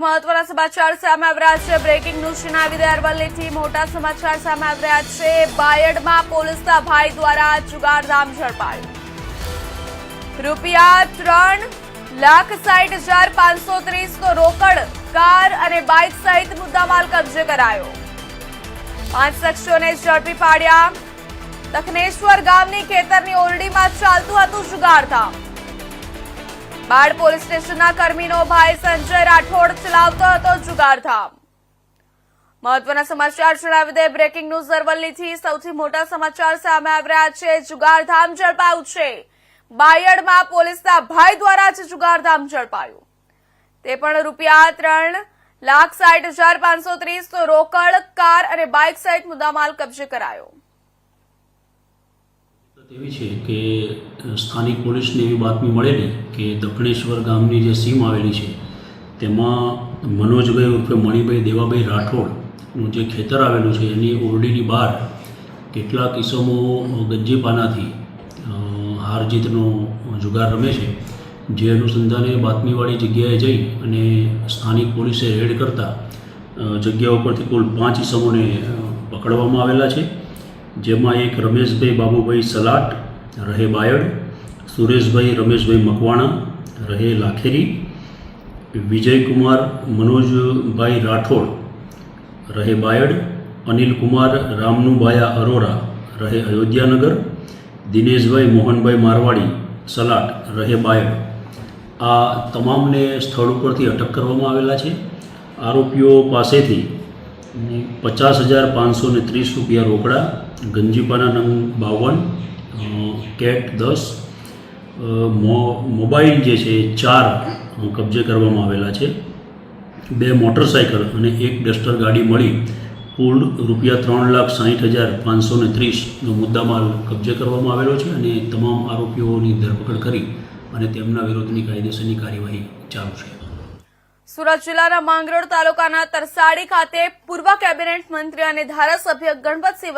મહત્વના સમાચાર સામે આવ્યા છે. બ્રેકિંગ ન્યૂઝ જણાવી દે અરવલ્લીથી મોટા સમાચાર સામે આવ્યા છે. બાયડમાં પોલીસના ભાઈ દ્વારા જુગારધામ ઝડપાયું. રૂપિયા ત્રણ લાખ સાઠ હજાર પાંચસો ત્રીસનો રોકડ, કાર અને બાઇક સહિત મુદ્દામાલ કબજે કરાયો. પાંચ શખ્સોને ઝડપી પાડ્યા. દક્ષિણેશ્વર ગામની ખેતરની ઓરડીમાં ચાલતું હતું જુગારધામ બાળ પોલીસ સ્ટેશનના કર્મીનો ભાઈ સંજય રાઠોડ ચલાવતો હતો જુગારધામ. મહત્વના સમાચાર જણાવી દે. બ્રેકિંગ ન્યૂઝ અરવલ્લીથી સૌથી મોટા સમાચાર સામે આવી રહ્યા છે. જુગારધામ ઝડપાયું છે. બાયડમાં પોલીસના ભાઈ દ્વારા જ જુગારધામ ઝડપાયું. તે પણ રૂપિયા ત્રણ લાખ સાઠ હજાર પાંચસો ત્રીસ રોકડ, કાર અને બાઇક સહિત મુદ્દામાલ કબજે કરાયો. એવી છે કે સ્થાનિક પોલીસને એવી બાતમી મળેલી કે દક્ષિણેશ્વર ગામની જે સીમ આવેલી છે, તેમાં મનોજભાઈ ઉર્ફે મણિભાઈ દેવાભાઈ રાઠોડનું જે ખેતર આવેલું છે, એની ઓરડીની બહાર કેટલાક કિસ્સોમો ગંજીપાનાથી હારજીતનો હાર જીતનો જુગાર રમે છે. જે અનુસંધાને બાતમીવાળી જગ્યાએ જઈ અને સ્થાનિક પોલીસે રેડ કરતા જગ્યા ઉપરથી કુલ પાંચ ઇસમોને પકડવામાં આવેલા છે. જેમાં એક રમેશભાઈ બાબુભાઈ સલાટ, રહે બાયડ, સુરેશભાઈ રમેશભાઈ મકવાણા, રહે લાખેરી, વિજયકુમાર મનોજભાઈ રાઠોડ, રહે બાયડ, અનિલકુમાર રામનુભાયા અરોરા, રહે અયોધ્યાનગર, દિનેશભાઈ મોહનભાઈ મારવાડી, સલાટ, રહે બાયડ. આ તમામને સ્થળ ઉપરથી અટક કરવામાં આવેલા છે. આરોપીઓ પાસેથી પચાસ હજાર પાંચસો ને ત્રીસ રૂપિયા રોકડા, ગંજીપાના નંગ બાવન કેટ દસ મોબાઈલ જે છે એ ચાર કબજે કરવામાં આવેલા છે. બે મોટરસાયકલ અને એક ડસ્ટર ગાડી મળી કુલ રૂપિયા ત્રણ લાખ સાહીઠ હજાર પાંચસો ને ત્રીસનો મુદ્દામાલ કબજે કરવામાં આવેલો છે અને તમામ આરોપીઓની ધરપકડ કરી અને તેમના વિરોધની કાયદેસરની કાર્યવાહી ચાલુ છે. સુરત જિલ્લાના માંગરોળ તાલુકાના તરસાડી ખાતે પૂર્વ કેબિનેટ મંત્રી અને ધારાસભ્ય ગણપતસિંહ